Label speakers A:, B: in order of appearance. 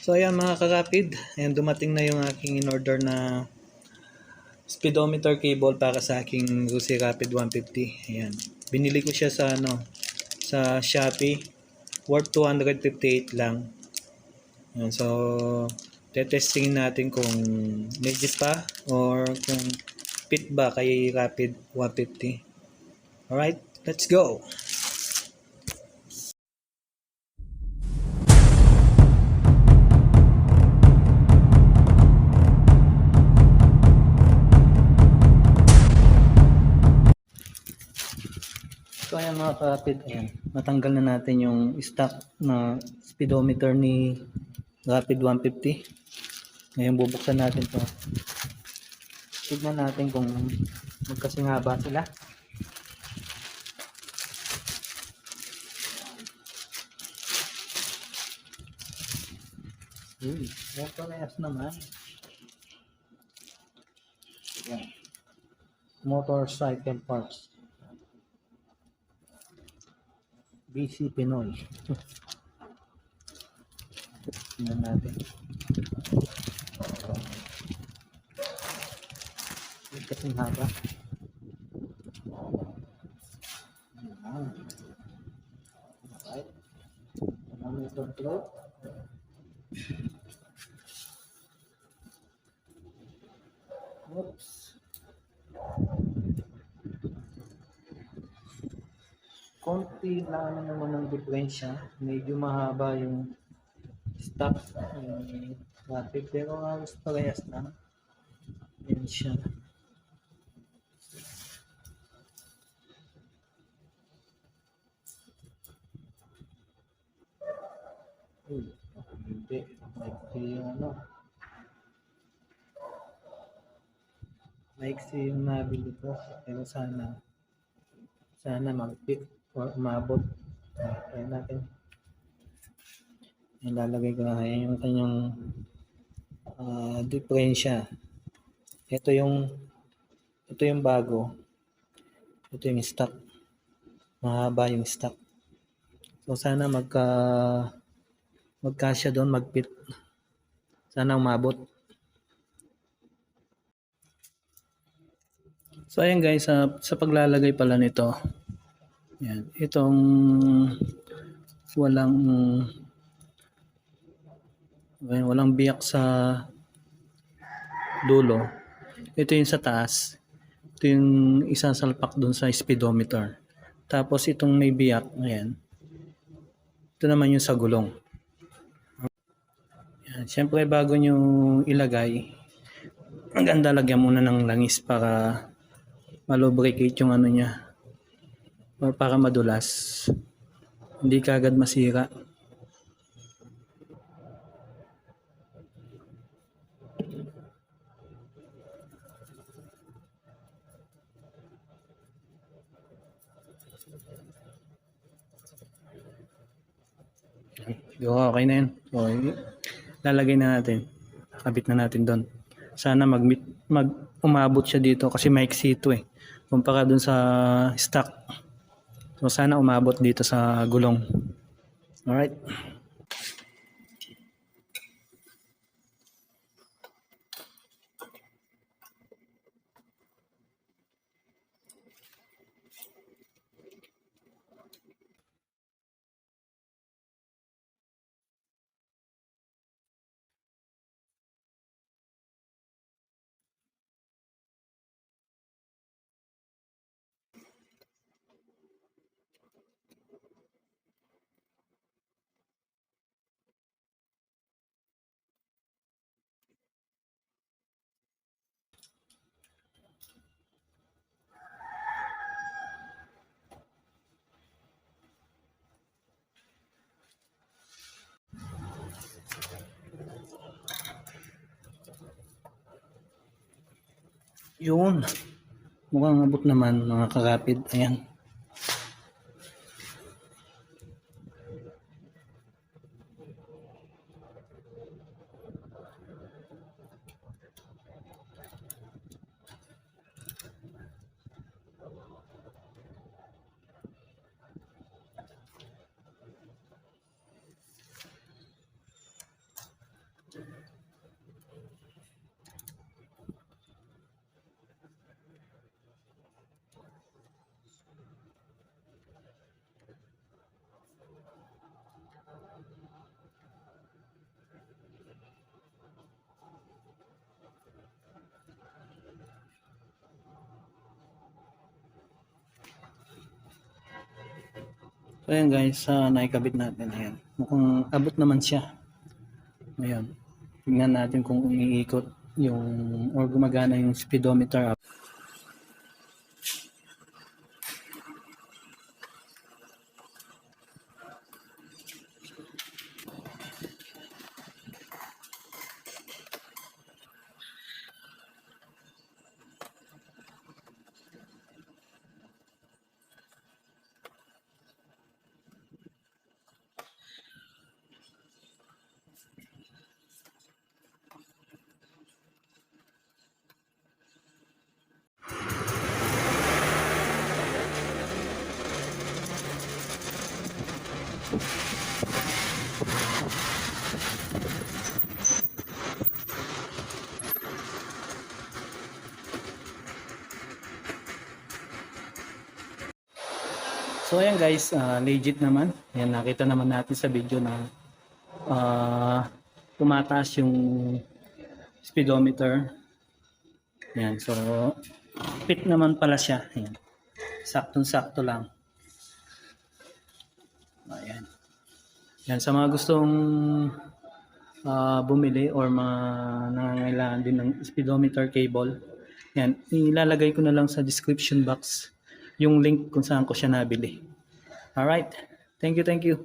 A: So ayan mga karapid, ayan dumating na yung aking in-order na speedometer cable para sa aking Rusi Rapid 150. Ayan. Binili ko siya sa ano sa Shopee worth 258 lang. Ayan, so tetestingin natin kung legit pa or kung fit ba kay Rapid 150. Alright, let's go! So ayan mga kapit, ayan, natanggal na natin yung stock na speedometer ni Rapid 150. Ngayon bubuksan natin to. Tignan natin kung magkasing haba sila. Uy, yan parehas naman. Ayan. Motorcycle parts. BC Pinoy. Tingnan natin. Yung kasing haba. Alright. Ano yung control? Oops. Konti lang naman ng diferensya. Medyo mahaba yung stop yung traffic pero halos parehas lang. Yan siya. Uy, hindi. Maiksi yung ano. Maiksi yung nabili ko. Pero sana sana mag-fit or umabot. Kaya natin. Ilalagay ko na yung kanyang uh, diferensya. Ito yung ito yung bago. Ito yung stock. Mahaba yung stock. So sana magka magkasya doon, mag-fit. Sana umabot. So ayan guys, sa, sa paglalagay pala nito, yan, itong walang ayan, walang biyak sa dulo. Ito yung sa taas. Ito yung isang salpak doon sa speedometer. Tapos itong may biyak, ayan. Ito naman yung sa gulong. Yan, Siyempre bago nyo ilagay, ang ganda lagyan muna ng langis para malubricate yung ano niya para madulas hindi kagad masira Yo, okay na yun. Okay. Lalagay na natin. Kabit na natin doon. Sana mag, mag umabot siya dito kasi maiksi ito eh. Kumpara dun sa stock. So sana umabot dito sa gulong. Alright. Yun. Mukhang abot naman mga karapid. Ayan. So ayan guys, sa naikabit natin. Ayan. Mukhang abot naman siya. Ayan. Tingnan natin kung umiikot yung or gumagana yung speedometer. So ayan guys, ah, legit naman. Ayan, nakita naman natin sa video na ah, tumataas yung speedometer. Ayan, so fit naman pala siya. Ayan. Saktong-sakto lang. Ayan. Yan, sa mga gustong ah, bumili or mga nangangailangan din ng speedometer cable, yan, ilalagay ko na lang sa description box yung link kung saan ko siya nabili. Alright. Thank you, thank you.